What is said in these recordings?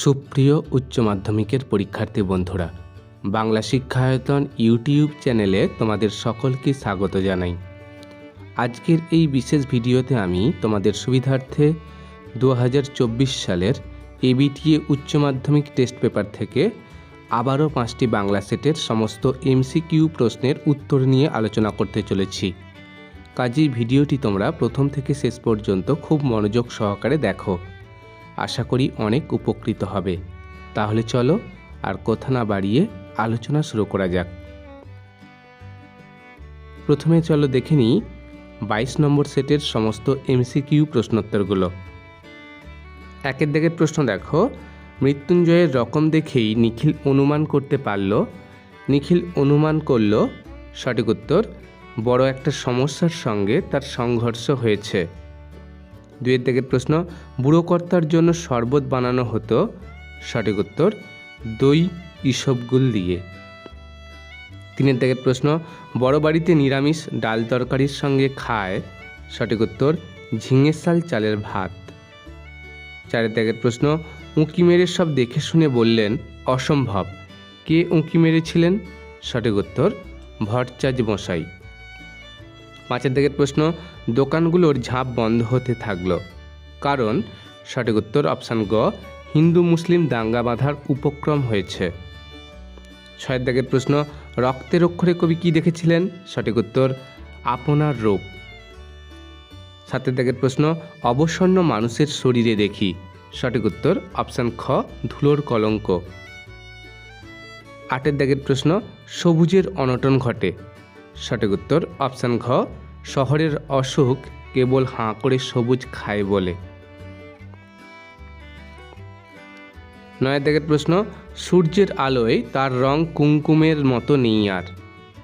সুপ্রিয় উচ্চ মাধ্যমিকের পরীক্ষার্থী বন্ধুরা, বাংলা শিক্ষায়তন ইউটিউব চ্যানেলে তোমাদের সকলকে স্বাগত জানাই। আজকের এই বিশেষ ভিডিওতে আমি তোমাদের সুবিধার্থে দু হাজার চব্বিশ সালের এবিটিএ উচ্চ মাধ্যমিক টেস্ট পেপার থেকে আবারও পাঁচটি বাংলা সেটের সমস্ত এমসিকিউ প্রশ্নের উত্তর নিয়ে আলোচনা করতে চলেছি। কাজেই ভিডিওটি তোমরা প্রথম থেকে শেষ পর্যন্ত খুব মনোযোগ সহকারে দেখো। আশা করি অনেক উপকৃত হবে। তাহলে চলো আর কথা না বাড়িয়ে আলোচনা শুরু করা যাক। প্রথমে চলো দেখে নিই বাইশ নম্বর সেটের সমস্ত এমসিকিউ প্রশ্নোত্তরগুলো। একের দিকের প্রশ্ন দেখো, মৃত্যুঞ্জয়ের রকম দেখেই নিখিল অনুমান করতে পারল। নিখিল অনুমান করল, সঠিক উত্তর, বড় একটা সমস্যার সঙ্গে তার সংঘর্ষ হয়েছে। দুয়ের দিকের প্রশ্ন, বুড়োকর্তার জন্য শরবত বানানো হতো? সঠিক উত্তর, দই ইসবগুল দিয়ে। তিনের দিকের প্রশ্ন, বড় বাড়িতে নিরামিষ ডাল তরকারির সঙ্গে খায়? সঠিক উত্তর, ঝিঙে শাল চালের ভাত। চারের দিকের প্রশ্ন, উঁকি মেরে সব দেখে শুনে বললেন, অসম্ভব। কে উঁকি মেরেছিলেন? সঠিক উত্তর ভট্টাচার্য মশাই পাঁচের দিকের প্রশ্ন দোকানগুলোর ঝাঁপ বন্ধ হতে থাকল। কারণ, সঠিক উত্তর অপশান গ, হিন্দু মুসলিম দাঙ্গা বাঁধার উপক্রম হয়েছে। ছয়ের দাগের প্রশ্ন, রক্তের অক্ষরে কবি কি দেখেছিলেন? সঠিক উত্তর, আপনার রূপ। সাতের দাগের প্রশ্ন, অবসন্ন মানুষের শরীরে দেখি। সঠিক উত্তর, অপশান খ, ধুলোর কলঙ্ক। আটের দাগের প্রশ্ন, সবুজের অনটন ঘটে। সঠিক উত্তর, অপশান ঘ শহরের অসুখ কেবল হাঁ করে সবুজ খায় বলে। নয়ের দিকের প্রশ্ন, সূর্যের আলোয় তার রং কুমকুমের মতো নেই আর।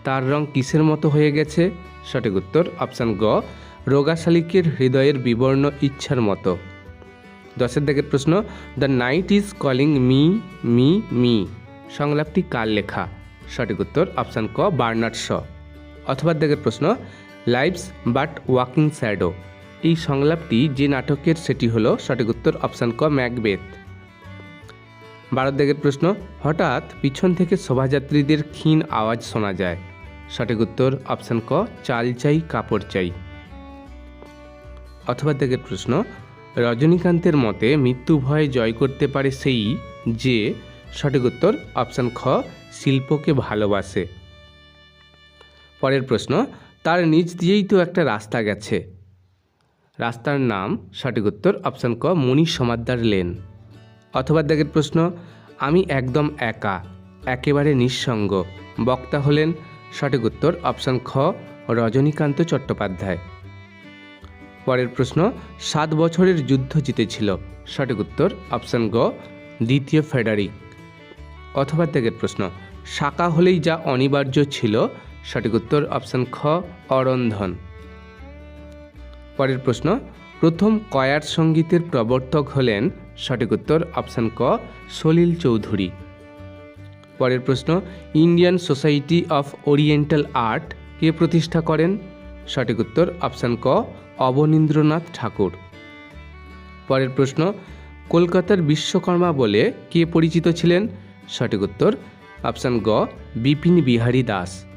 তার রং কিসের মতো হয়ে গেছে? সঠিক উত্তর, অপশান গ রোগা শালিকের হৃদয়ের বিবর্ণ ইচ্ছার মতো। দশের দিকের প্রশ্ন, the night is calling me me me. সংলাপটি কার লেখা? সঠিক উত্তর, অপশান ক, বার্নার্ড শ। অথবা দিকের প্রশ্ন লাইভস বাট ওয়াকিং শ্যাডো এই সংলাপটি যে নাটকের, সেটি হলো সঠিক উত্তর অপশান ক, ম্যাকবেথ। বারো দিকের প্রশ্ন, হঠাৎ পিছন থেকে শোভাযাত্রীদের ক্ষীণ আওয়াজ শোনা যায়। সঠিক উত্তর অপশান ক, চাল চাই, কাপড় চাই। অথবা দিকের প্রশ্ন, রজনীকান্তের মতে মৃত্যু ভয় জয় করতে পারে সেই যে, সঠিক উত্তর অপশান খ, শিল্পকে ভালোবাসে। পরের প্রশ্ন তার নিচ দিয়েই তো একটা রাস্তা গেছে। রাস্তার নাম সঠিক উত্তর অপশান ক মনীষ সমাদ্দার লেন। অথবা দেখের প্রশ্ন, আমি একদম একা, একেবারে নিঃসঙ্গ। বক্তা হলেন সঠিক উত্তর অপশান খ, রজনীকান্ত চট্টোপাধ্যায়। পরের প্রশ্ন, সাত বছরের যুদ্ধ জিতেছিল। সঠিক উত্তর অপশান গ, দ্বিতীয় ফেডারিক। অথবা ত্যাগের প্রশ্ন, শাখা হলেই যা অনিবার্য ছিল সঠিক উত্তর অপশান খ, অরন্ধন। পরের প্রশ্ন, প্রথম কয়ার সঙ্গীতের প্রবর্তক হলেন, সঠিক উত্তর অপশান ক, সলিল চৌধুরী। পরের প্রশ্ন, Indian Society of Oriental Art কে প্রতিষ্ঠা করেন? সঠিক উত্তর অপশান ক, অবনীন্দ্রনাথ ঠাকুর। পরের প্রশ্ন, কলকাতার বিশ্বকর্মা বলে কে পরিচিত ছিলেন? সঠিক উত্তর অপশান গ, বিপিন বিহারী দাস।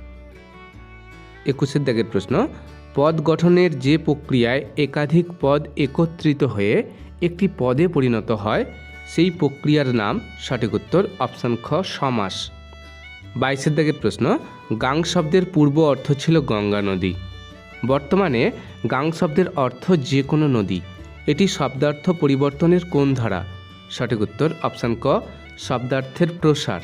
একুশের দাগের প্রশ্ন, পদ গঠনের যে প্রক্রিয়ায় একাধিক পদ একত্রিত হয়ে একটি পদে পরিণত হয়, সেই প্রক্রিয়ার নাম সঠিক উত্তর অপশান খ, সমাস। বাইশের দাগের প্রশ্ন, গাং শব্দের পূর্ব অর্থ ছিল গঙ্গা নদী। বর্তমানে গাং শব্দের অর্থ যে কোনো নদী। এটি শব্দার্থ পরিবর্তনের কোন ধারা। সঠিক উত্তর অপশান ক, শব্দার্থের প্রসার।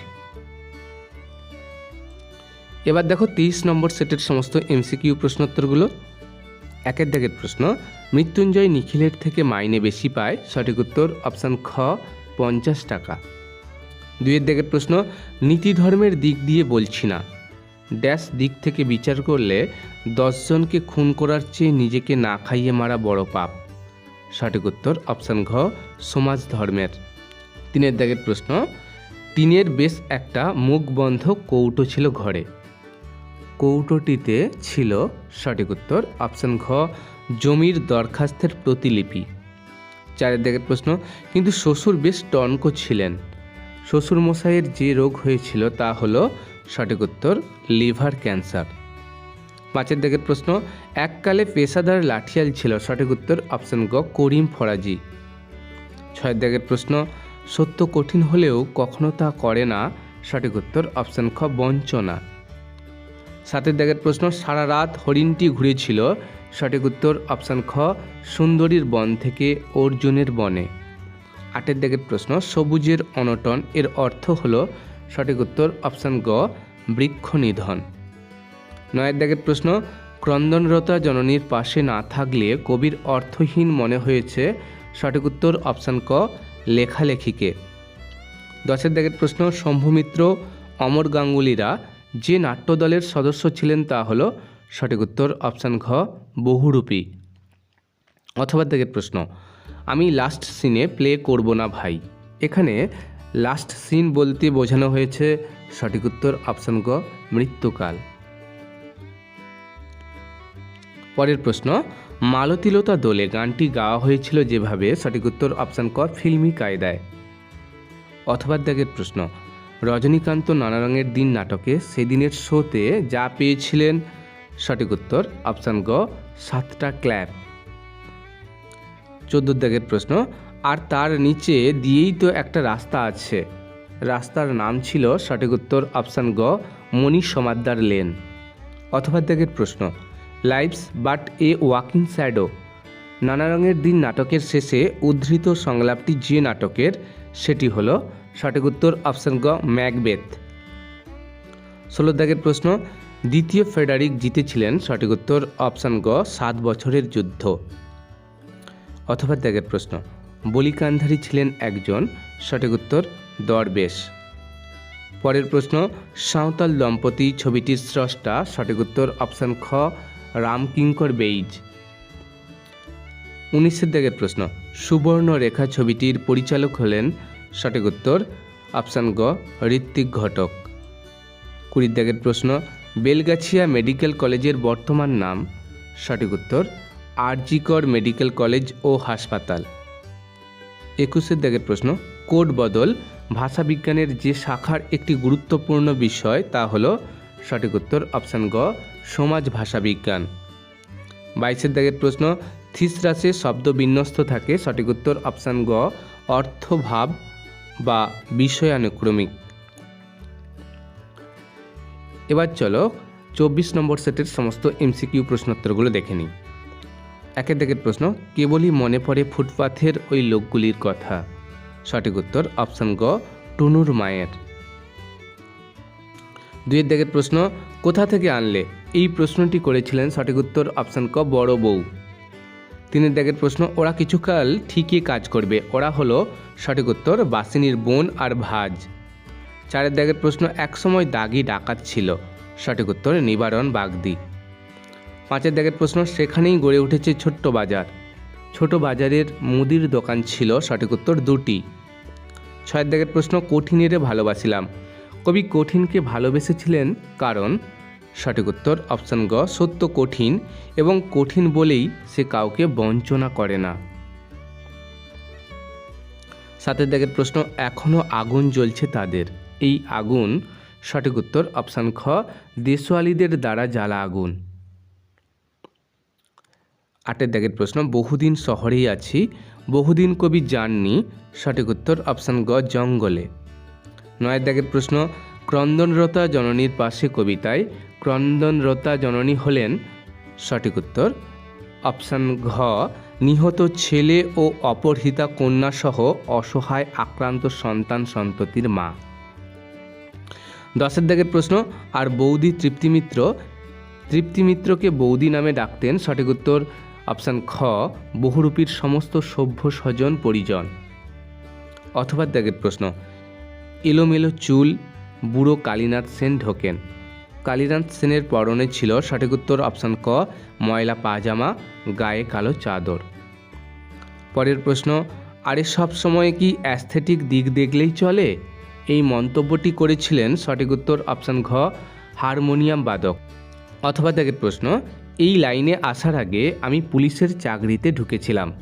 এবার দেখো তেইশ নম্বর সেটের সমস্ত এমসিকিউ প্রশ্নোত্তরগুলো। একের দাগের প্রশ্ন, মৃত্যুঞ্জয় নিখিলের থেকে মাইনে বেশি পায়? সঠিক উত্তর, অপশান খ, পঞ্চাশ টাকা। দুইয়ের দাগের প্রশ্ন, নীতি ধর্মের দিক দিয়ে বলছি না। ড্যাশ দিক থেকে বিচার করলে দশজনকে খুন করার চেয়ে নিজেকে না খাইয়ে মারা বড় পাপ। সঠিক উত্তর, অপশান ঘ, সমাজ ধর্মের। তিনের দাগের প্রশ্ন টিনের বেশ একটা মুখ বন্ধ কৌটো ছিল ঘরে। কৌটোটিতে ছিল সঠিক উত্তর অপশান ঘ, জমির দরখাস্তের প্রতিলিপি। চারের দিকের প্রশ্ন, কিন্তু শ্বশুর বেশ টনক ছিলেন। শ্বশুর মশাইয়ের যে রোগ হয়েছিল তা হলো সঠিক উত্তর, লিভার ক্যান্সার। পাঁচের দিকের প্রশ্ন, এককালে পেশাদার লাঠিয়াল ছিল, সঠিক উত্তর অপশন গ করিম ফরাজি। ছয়ের দিকের প্রশ্ন, সত্য কঠিন হলেও কখনো তা করে না, সঠিক উত্তর অপশন খ, বঞ্চনা। সাতের দাগের প্রশ্ন, সারা রাত হরিণটি ঘুরেছিল। সঠিক উত্তর অপশান খ, সুন্দরীর বন থেকে অর্জুনের বনে। আটের দাগের প্রশ্ন, সবুজের অনটন এর অর্থ হল, সঠিক উত্তর অপশান গ বৃক্ষ নিধন নয়ের দাগের প্রশ্ন, ক্রন্দনরতা জননীর পাশে না থাকলে কবির অর্থহীন মনে হয়েছে। সঠিক উত্তর অপশান ক, লেখালেখিকে। দশের দাগের প্রশ্ন, শম্ভুমিত্র অমর গাঙ্গুলিরা যে নাট্যদলের সদস্য ছিলেন তা হল সঠিক উত্তর অপশান ঘ, বহুরূপী। অথবা দাগের প্রশ্ন, আমি লাস্ট সিনে প্লে করব না ভাই। এখানে লাস্ট সিন বলতে বোঝানো হয়েছে সঠিক উত্তর অপশান গ মৃত্যুকাল। পরের প্রশ্ন, মালতিলতা দোলে গানটি গাওয়া হয়েছিল যেভাবে সঠিক উত্তর অপশান ক, ফিল্মি কায়দায়। অথবা দাগের প্রশ্ন রজনীকান্ত নানা রঙের দিন নাটকে সেদিনের শোতে যা পেয়েছিলেন, সঠিক উত্তর, অপশান গ, সাতটা ক্ল্যাপ। চোদ্দ দাগের প্রশ্ন, আর তার নিচে দিয়েই তো একটা রাস্তা আছে। রাস্তার নাম ছিল, সঠিক উত্তর, অপশান গ, মণি সমাদ্দার লেন। অথবা দাগের প্রশ্ন life's but a walking shadow. নানা রঙের দিন নাটকের শেষে উদ্ধৃত সংলাপটি যে নাটকের, সেটি হলো সঠিক উত্তর অপশান গ, ম্যাকবেথ। ষোলো দাগের প্রশ্ন, দ্বিতীয় ফেডারিক জিতেছিলেন, সঠিক উত্তর অপশান গ, সাত বছরের যুদ্ধ। অথবা দাগের প্রশ্ন, বলিকান্ধারী ছিলেন একজন, সঠিক উত্তর দরবেশ। পরের প্রশ্ন, সাঁওতাল দম্পতি ছবিটির স্রষ্টা, সঠিক উত্তর অপশান খ, রামকিঙ্কর বেইজ। উনিশের দাগের প্রশ্ন সুবর্ণ রেখা ছবিটির পরিচালক হলেন সঠিক উত্তর অপশান গ ঋত্বিক ঘটক। কুড়ির দাগের প্রশ্ন, বেলগাছিয়া মেডিকেল কলেজের বর্তমান নাম? সঠিক উত্তর, আরজিকর মেডিকেল কলেজ ও হাসপাতাল। একুশের দাগের প্রশ্ন, কোড বদল ভাষাবিজ্ঞানের যে শাখার একটি গুরুত্বপূর্ণ বিষয় তা হল, সঠিক উত্তর অপশান গ, সমাজ ভাষাবিজ্ঞান বাইশের দাগের প্রশ্ন, থিসরাসে শব্দ বিন্যস্ত থাকে, সঠিক উত্তর অপশান গ, অর্থভাব বা বিষয়ানুক্রমিক। এবার চলো চব্বিশ নম্বর সেটের সমস্ত এমসিকিউ প্রশ্নোত্তরগুলো দেখে নিই। একের দিকের প্রশ্ন, কেবলই মনে পড়ে ফুটপাথের ওই লোকগুলির কথা? সঠিক উত্তর, অপশান গ, টুনুর মায়ের। দুইয়ের দিকের প্রশ্ন, কোথা থেকে আনলে? এই প্রশ্নটি করেছিলেন সঠিক উত্তর, অপশান ক, বড় বউ। তিনের দাগের প্রশ্ন, ওরা কিছুকাল ঠিকই কাজ করবে। ওরা হলো সঠিক উত্তর, বাসিনীর বোন আর ভাজ। চারের দাগের প্রশ্ন একসময় দাগি ডাকাত ছিল। সঠিক উত্তর, নিবারণ বাগদি। পাঁচের দাগের প্রশ্ন, সেখানেই গড়ে উঠেছে ছোট্ট বাজার। ছোট বাজারের মুদির দোকান ছিল, সঠিক উত্তর দুটি। ছয়ের দাগের প্রশ্ন, কঠিনেরে ভালোবাসিলাম। কবি কঠিনকে ভালোবেসেছিলেন কারণ সঠিক উত্তর অপশান গ, সত্য কঠিন এবং কঠিন বলেই সে কাউকে বঞ্চনা করে না। সাতের দাগের প্রশ্ন এখনও আগুন জ্বলছে তাদের। এই আগুন, সঠিক উত্তর অপশান খ, দেশওয়ালিদের দ্বারা জ্বালা আগুন। আটের দাগের প্রশ্ন, বহুদিন শহরেই আছি, বহুদিন কবি যাননি, সঠিক উত্তর অপশান গ, জঙ্গলে। নয়ের দাগের প্রশ্ন ক্রন্দনরতা জননীর পাশে কবিতায় ক্রন্দনরতা জননী হলেন সঠিক উত্তর অপশান ঘ, নিহত ছেলে ও অপহৃতা কন্যাসহ অসহায় আক্রান্ত সন্তান সন্ততির মা। দশের দাগের প্রশ্ন, আর বৌদি তৃপ্তিমিত্র, তৃপ্তিমিত্রকে বৌদি নামে ডাকতেন সঠিক উত্তর অপশান খ, বহুরূপীর সমস্ত সভ্য স্বজন, পরিজন। অথবা দাগের প্রশ্ন, এলোমেলো চুল বুড়ো কালীনাথ সেন ঢোকেন। কালীনাথ সেনের পরনে ছিল সঠিক উত্তর অপশান ক, ময়লা পাজামা গায়ে কালো চাদর। পরের প্রশ্ন, আরে সব সময় কি অ্যাস্থেটিক দিক দেখলেই চলে? এই মন্তব্যটি করেছিলেন সঠিক উত্তর অপশান ঘ, হারমোনিয়াম বাদক। অথবা দেখের প্রশ্ন, এই লাইনে আসার আগে আমি পুলিশের চাকরিতে ঢুকেছিলাম।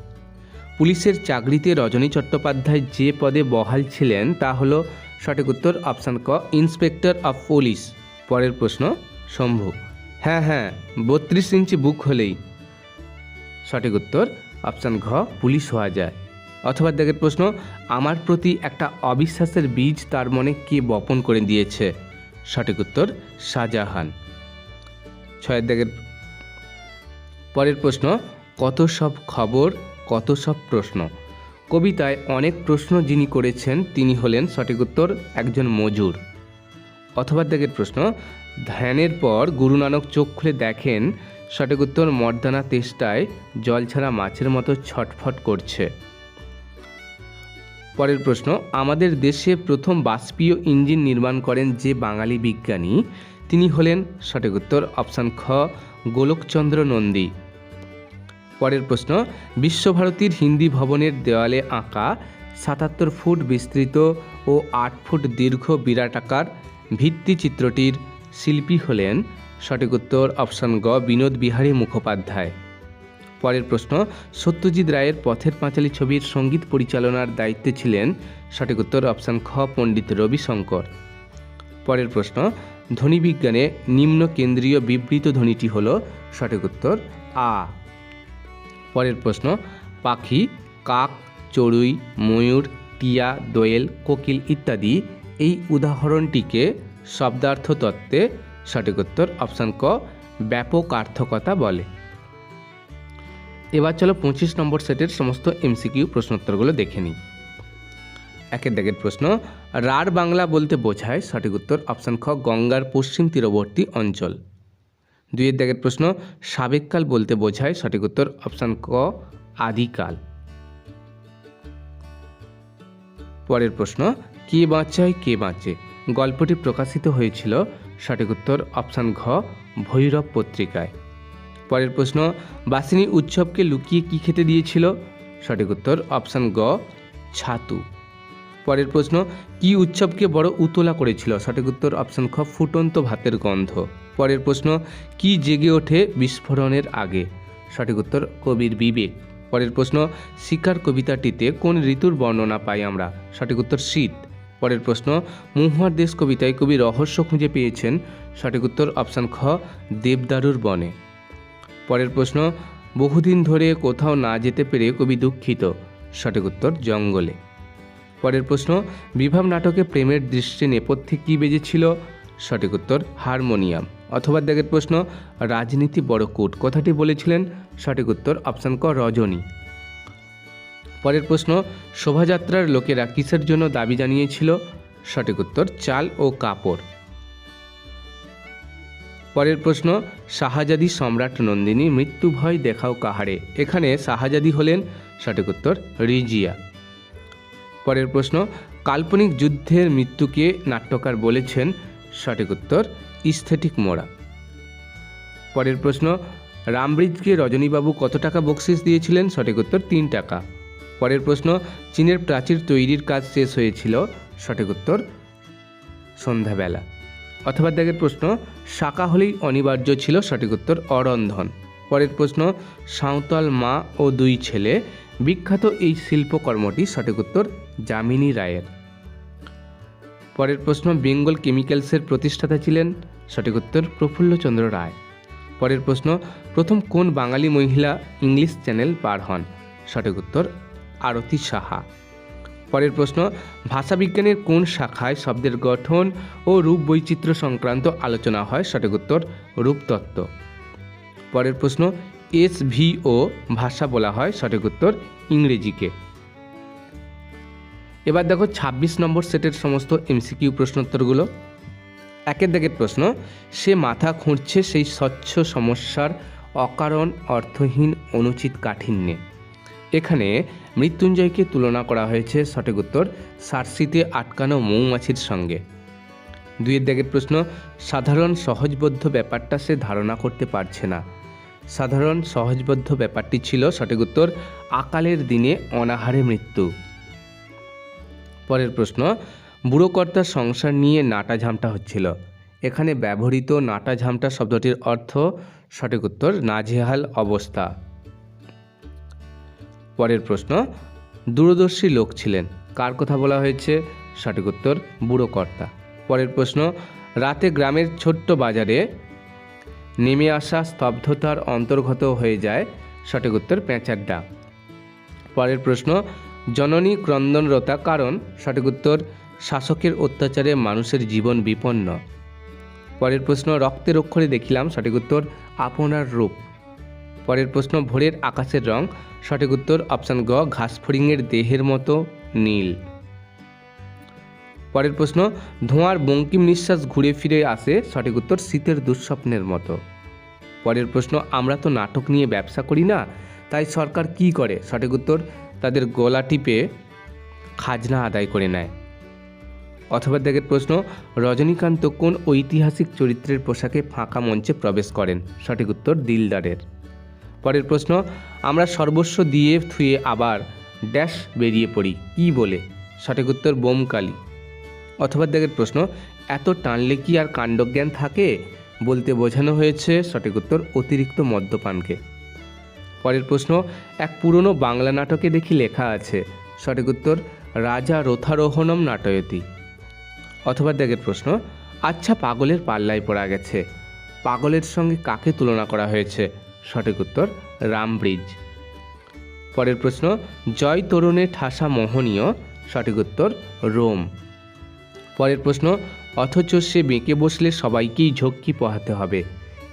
পুলিশের চাকরিতে রজনী চট্টোপাধ্যায় যে পদে বহাল ছিলেন তা হলো সঠিক উত্তর অপশান ক, ইন্সপেক্টর অফ পুলিশ। পরের প্রশ্ন, শম্ভু। হ্যাঁ হ্যাঁ বত্রিশ ইঞ্চি বুক হলেই। সঠিক উত্তর অপশান ঘ, পুলিশ হওয়া যায়। অথবা দেখের প্রশ্ন, আমার প্রতি একটা অবিশ্বাসের বীজ তার মনে কে বপন করে দিয়েছে? সঠিক উত্তর, শাহজাহান। ছয়ের দাগের পরের প্রশ্ন, কত সব খবর, কত সব প্রশ্ন? কবিতায় অনেক প্রশ্ন যিনি করেছেন, তিনি হলেন সঠিক উত্তর একজন মজুর। অথবা দেখের প্রশ্ন, ধ্যানের পর গুরু নানক চোখ খুলে দেখেন, সঠিক উত্তর মর্দানা তেষ্টায় জল ছাড়া মাছের মতো ছটফট করছে। পরের প্রশ্ন, আমাদের দেশে প্রথম বাষ্পীয় ইঞ্জিন নির্মাণ করেন যে বাঙালি বিজ্ঞানী, তিনি হলেন সঠিক উত্তর অপশান খ, গোলকচন্দ্র নন্দী। পরের প্রশ্ন, বিশ্বভারতীর হিন্দি ভবনের দেওয়ালে আঁকা সাতাত্তর ফুট বিস্তৃত ও আট ফুট দীর্ঘ বিরাটাকার ভিত্তিচিত্রটির শিল্পী হলেন সঠিক উত্তর অপশান গ, বিনোদ বিহারী মুখোপাধ্যায়। পরের প্রশ্ন, সত্যজিৎ রায়ের পথের পাঁচালী ছবির সংগীত পরিচালনার দায়িত্বে ছিলেন সঠিক উত্তর অপশান খ, পণ্ডিত রবিশঙ্কর। পরের প্রশ্ন, ধ্বনিবিজ্ঞানে নিম্ন কেন্দ্রীয় বিবৃত ধ্বনিটি হল সঠিক উত্তর আ। পরের প্রশ্ন, পাখি, কাক, চড়ুই, ময়ূর, টিয়া, দোয়েল, কোকিল ইত্যাদি এই উদাহরণটিকে শব্দার্থ তত্ত্বে সঠিক উত্তর অপশান ক, ব্যাপক আর্থকতা বলে। এবার চলো পঁচিশ নম্বর সেটের সমস্ত এমসিকিউ প্রশ্নোত্তরগুলো দেখে নিই। একের দাগের প্রশ্ন, রাঢ় বাংলা বলতে বোঝায় সঠিক উত্তর অপশান খ, গঙ্গার পশ্চিম তীরবর্তী অঞ্চল। দুইয়ের দাগের প্রশ্ন সাবেককাল বলতে বোঝায় সঠিক উত্তর অপশান ক আদিকাল পরের প্রশ্ন, কে বাঁচায়, কে বাঁচে? গল্পটি প্রকাশিত হয়েছিল, সঠিক উত্তর অপশান ঘ, ভৈরব পত্রিকায়। পরের প্রশ্ন, বাসিনী উৎসবকে লুকিয়ে কি খেতে দিয়েছিল? সঠিক উত্তর অপশান গ, ছাতু। পরের প্রশ্ন, কি উৎসবকে বড় উতলা করেছিল? সঠিক উত্তর অপশান খ, ফুটন্ত ভাতের গন্ধ। পরের প্রশ্ন, কি জেগে ওঠে বিস্ফোরণের আগে? সঠিক উত্তর, কবির বিবেক। পরের প্রশ্ন শিকার কবিতাটিতে কোন ঋতুর বর্ণনা পাই আমরা? সঠিক উত্তর, শীত। পরের প্রশ্ন, মহুয়ার দেশ কবিতায় কবি রহস্য খুঁজে পেয়েছেন? সঠিক উত্তর, অপশান খ, দেবদারুর বনে। পরের প্রশ্ন, বহুদিন ধরে কোথাও না যেতে পেরে কবি দুঃখিত? সঠিক উত্তর, জঙ্গলে। পরের প্রশ্ন, বিভাব নাটকে প্রেমের দৃশ্যে নেপথ্যে কী বেজেছিল? সঠিক উত্তর, হারমোনিয়াম। অথবা দেখের প্রশ্ন, রাজনীতি বড় কূট। কথাটি বলেছিলেন সঠিক উত্তর অপশান ক, রজনী। পরের প্রশ্ন, শোভাযাত্রার লোকেরা কিসের জন্য দাবি জানিয়েছিল? সঠিক উত্তর, চাল ও কাপড়। পরের প্রশ্ন, শাহজাদি সম্রাট নন্দিনী মৃত্যু ভয় দেখাও কাহারে? এখানে শাহজাদি হলেন, সঠিক উত্তর, রিজিয়া। পরের প্রশ্ন, কাল্পনিক যুদ্ধের মৃত্যুকে নাট্যকার বলেছেন? সঠিক উত্তর ইস্থেটিক মোড়া। পরের প্রশ্ন রামব্রিজকে রজনীবাবু কত টাকা বকশিস দিয়েছিলেন? সঠিক উত্তর, তিন টাকা। পরের প্রশ্ন, চীনের প্রাচীর তৈরির কাজ শেষ হয়েছিল? সঠিক উত্তর, সন্ধ্যাবেলা। অথবা দেখের প্রশ্ন, শাখা হলেই অনিবার্য ছিল? সঠিক উত্তর, অরন্ধন। পরের প্রশ্ন, সাঁওতাল মা ও দুই ছেলে, বিখ্যাত এই শিল্পকর্মটি? সঠিক উত্তর, যামিনী রায়ের। পরের প্রশ্ন, বেঙ্গল কেমিক্যালসের প্রতিষ্ঠাতা ছিলেন? সঠিক উত্তর প্রফুল্লচন্দ্র রায়। পরের প্রশ্ন, প্রথম কোন বাঙালি মহিলা ইংলিশ চ্যানেল পার হন? সঠিক উত্তর, আরতি সাহা। পরের প্রশ্ন, ভাষাবিজ্ঞানের কোন শাখায় শব্দের গঠন ও রূপ বৈচিত্র্য সংক্রান্ত আলোচনা হয়? সঠিক উত্তর রূপতত্ত্ব পরের প্রশ্ন এস ও ভাষা বলা হয়? সঠিক উত্তর, ইংরেজিকে। এবার দেখো ২৬ নম্বর সেটের সমস্ত এমসিকিউ প্রশ্নোত্তরগুলো। একের দাগের প্রশ্ন, সে মাথা খুঁড়ছে সেই স্বচ্ছ সমস্যার অকারণ অর্থহীন অনুচিত কাঠিন্যে। এখানে মৃত্যুঞ্জয়কে তুলনা করা হয়েছে সঠিক উত্তর, সার্সিতে আটকানো মৌমাছির সঙ্গে। দুইয়ের দাগের প্রশ্ন, সাধারণ সহজবোধ্য ব্যাপারটা সে ধারণা করতে পারছে না। সাধারণ সহজবোধ্য ব্যাপারটি ছিল সঠিক উত্তর, আকালের দিনে অনাহারে মৃত্যু। পরের প্রশ্ন বুড়োকর্তার সংসার নিয়ে নাটা ঝামটা হচ্ছিল। এখানে ব্যবহৃত নাটা ঝামটা শব্দটির অর্থ সঠিক উত্তর, নাজেহাল অবস্থা। পরের প্রশ্ন, দূরদর্শী লোক ছিলেন। কার কথা বলা হয়েছে? সঠিক উত্তর বুড়ো কর্তা পরের প্রশ্ন, রাতে গ্রামের ছোট্ট বাজারে নেমে আসা স্তব্ধতার অন্তর্গত হয়ে যায়। সঠিক উত্তর, পেঁচার ডাক পরের প্রশ্ন, জননী ক্রন্দনরতা কারণ? সঠিক উত্তর শাসকের অত্যাচারে মানুষের জীবন বিপন্ন। পরের প্রশ্ন, রক্তের অক্ষরে দেখিলাম, সঠিক উত্তর আপনার রূপ। পরের প্রশ্ন, ভোরের আকাশের রং, সঠিক উত্তর অপশান গ, ঘাসফড়িংয়ের দেহের মতো নীল। পরের প্রশ্ন, ধোঁয়ার বঙ্কিম নিঃশ্বাস ঘুরে ফিরে আসে, সঠিক উত্তর শীতের দুঃস্বপ্নের মতো। পরের প্রশ্ন, আমরা তো নাটক নিয়ে ব্যবসা করি না, তাই সরকার কি করে? সঠিক উত্তর, তাদের গলা টিপে খাজনা আদায় করে নেয়। অথবা দেখের প্রশ্ন, রজনীকান্ত কোন ঐতিহাসিক চরিত্রের পোশাকে ফাঁকা মঞ্চে প্রবেশ করেন? সঠিক উত্তর দিলদারের। পরের প্রশ্ন, আমরা সর্বস্ব দিয়ে থুয়ে আবার ড্যাশ বেরিয়ে পড়ি, কি বলে? সঠিক উত্তর, বোমকালি। অথবা দেখের প্রশ্ন, এত টানলে কি আর কাণ্ডজ্ঞান থাকে? বলতে বোঝানো হয়েছে, সঠিক উত্তর, অতিরিক্ত মদ্যপানকে। পরের প্রশ্ন, এক পুরনো বাংলা নাটকে দেখি লেখা আছে। সঠিক উত্তর, রাজা রথারোহণম নাটয়তি। অথবা দেখের প্রশ্ন আচ্ছা পাগলের পাল্লায় পড়া গেছে। পাগলের সঙ্গে কাকে তুলনা করা হয়েছে? সঠিক উত্তর, রামব্রিজ। পরের প্রশ্ন, জয় তরুণে ঠাসা মোহনীয়। সঠিক উত্তর, রোম। পরের প্রশ্ন, অথচ সে বেঁকে বসলে সবাইকেই ঝক্কি পোহাতে হবে।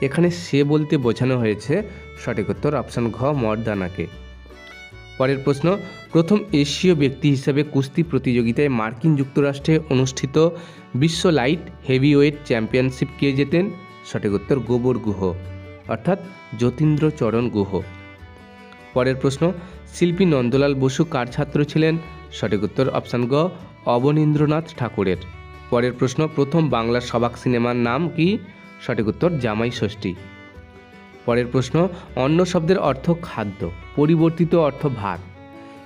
এখানে সে বলতে বোঝানো হয়েছে, সঠিক উত্তর, অপশান ঘ, মর্দানাকে। পরের প্রশ্ন, প্রথম এশীয় ব্যক্তি হিসেবে কুস্তি প্রতিযোগিতায় মার্কিন যুক্তরাষ্ট্রে অনুষ্ঠিত বিশ্ব লাইট হেভিওয়েট চ্যাম্পিয়নশিপ কে জেতেন? সঠিক উত্তর, গোবর গুহ। অর্থাৎ যতীন্দ্র চরণ গুহ। পরের প্রশ্ন, শিল্পী নন্দলাল বসু কার ছাত্র ছিলেন? সঠিক উত্তর, অপশান গ, অবনীন্দ্রনাথ ঠাকুরের। পরের প্রশ্ন, প্রথম বাংলা সবাক সিনেমার নাম কি? সঠিক উত্তর, জামাই ষষ্ঠী। পরের প্রশ্ন, অন্য শব্দের অর্থ খাদ্য, পরিবর্তিত অর্থ ভাত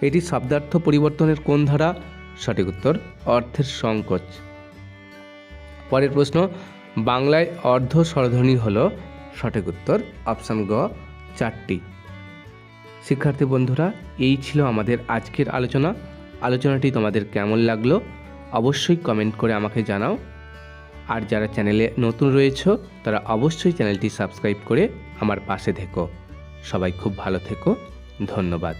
এটি শব্দার্থ পরিবর্তনের কোন ধারা? সঠিক উত্তর, অর্থের সংকোচ। পরের প্রশ্ন, বাংলায় অর্ধ স্বরধ্বনি হল, সঠিক উত্তর, অপশান গ, চারটি। শিক্ষার্থী বন্ধুরা, এই ছিল আমাদের আজকের আলোচনা। আলোচনাটি তোমাদের কেমন লাগল? অবশ্যই কমেন্ট করে আমাকে জানাও। আর যারা চ্যানেলে নতুন রয়েছে, তারা অবশ্যই চ্যানেলটি সাবস্ক্রাইব করে আমার পাশে থেকো। সবাই খুব ভালো থেকো। ধন্যবাদ।